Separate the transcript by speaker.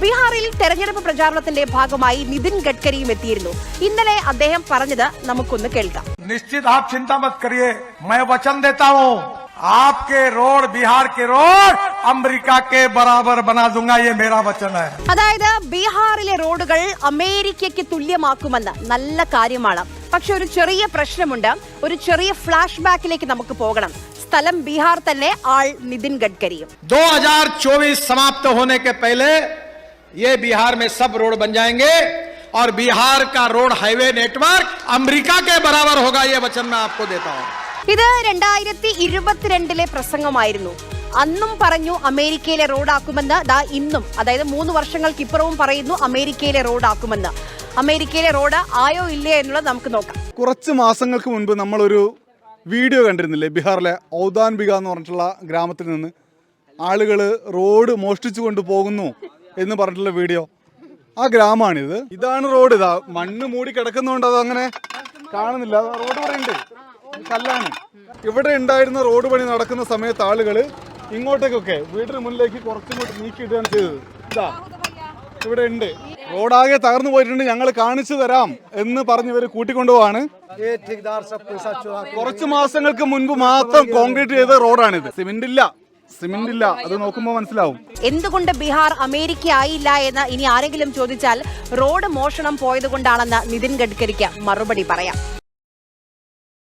Speaker 1: ബീഹാറിൽ തെരഞ്ഞെടുപ്പ് പ്രചാരണത്തിന്റെ ഭാഗമായി നിതിൻ ഗഡ്കരിയും എത്തിയിരുന്നു. ഇന്നലെ അദ്ദേഹം പറഞ്ഞത് നമുക്കൊന്ന് കേൾക്കാം.
Speaker 2: നിശ്ചിത ആപ് ചിന്ത മത് കറിയേ മൈ വചൻ ദേതാ റോഡ് റോഡ്
Speaker 1: അതായത് ബീഹാറിലെ റോഡുകൾ അമേരിക്കയ്ക്ക് തുല്യമാക്കുമെന്ന് നല്ല കാര്യമാണ്. പക്ഷെ ഒരു ചെറിയ പ്രശ്നമുണ്ട്. ഒരു ചെറിയ ഫ്ലാഷ് ബാക്കിലേക്ക് നമുക്ക് പോകണം. സ്ഥലം ബീഹാർ തന്നെ ആൾ നിതിൻ ഗഡ്കരിയും.
Speaker 3: 2024 സമാപ്ത ഹോനെ പേലെ ये बिहार में सब रोड बन जाएंगे और बिहार का रोड हाईवे नेटवर्क अमेरिका के बराबर होगा ये वचन मैं आपको देता हूं
Speaker 1: ഇത് രണ്ടായിരത്തി ഇരുപത്തിരണ്ടിലെ പ്രസംഗമായിരുന്നു അന്നും പറഞ്ഞു അമേരിക്കയിലെ റോഡാക്കുമെന്ന് ദാ ഇന്നും അതായത് മൂന്ന് വർഷങ്ങൾക്കിപ്പുറവും പറയുന്നു അമേരിക്കയിലെ റോഡാക്കുമെന്ന് അമേരിക്കയിലെ റോഡ് ആയോ ഇല്ലേ എന്നുള്ളത് നമുക്ക് നോക്കാം
Speaker 4: കുറച്ച് മാസങ്ങൾക്ക് മുൻപ് നമ്മളൊരു വീഡിയോ കണ്ടിരുന്നില്ലേ ബീഹാറിലെ ഔദാൻബിക എന്ന് പറഞ്ഞിട്ടുള്ള ഗ്രാമത്തിൽ നിന്ന് ആളുകൾ റോഡ് മോഷ്ടിച്ചു കൊണ്ട് പോകുന്നു എന്ന് പറഞ്ഞിട്ടുള്ള വീഡിയോ. ആ ഗ്രാമമാണിത് ഇതാണ് റോഡ്. ഇതാ മണ്ണ് മൂടി കിടക്കുന്നതുകൊണ്ട് അത് അങ്ങനെ കാണുന്നില്ല. റോഡ് ഉണ്ട്. കല്ലാണ്. ഇവിടെ ഉണ്ടായിരുന്ന റോഡ് പണി നടക്കുന്ന സമയത്ത് ആളുകൾ ഇങ്ങോട്ടേക്കൊക്കെ വീടിന് മുന്നിലേക്ക് കുറച്ചിങ്ങോട്ട് നീക്കിയിടുകയാണ് ചെയ്തത്. ഇതാ ഇവിടെ ഉണ്ട്. റോഡാകെ തകർന്നു പോയിട്ടുണ്ട്. ഞങ്ങൾ കാണിച്ചു തരാം എന്ന് പറഞ്ഞ് ഇവർ കൂട്ടിക്കൊണ്ടുപോവാണ്. കുറച്ച് മാസങ്ങൾക്ക് മുൻപ് മാത്രം കോൺക്രീറ്റ് ചെയ്ത റോഡാണിത്. സിമെന്റ് ഇല്ല സിമെന്റ് ഇല്ല അത് നോക്കുമ്പോൾ മനസ്സിലാവും.
Speaker 1: എന്തുകൊണ്ട് ബീഹാർ അമേരിക്ക ആയില്ല എന്ന് ഇനി ആരെങ്കിലും ചോദിച്ചാൽ റോഡ് മോഷണം പോയത് കൊണ്ടാണെന്ന് നിതിൻ ഗഡ്കരിക്ക് മറുപടി പറയാം.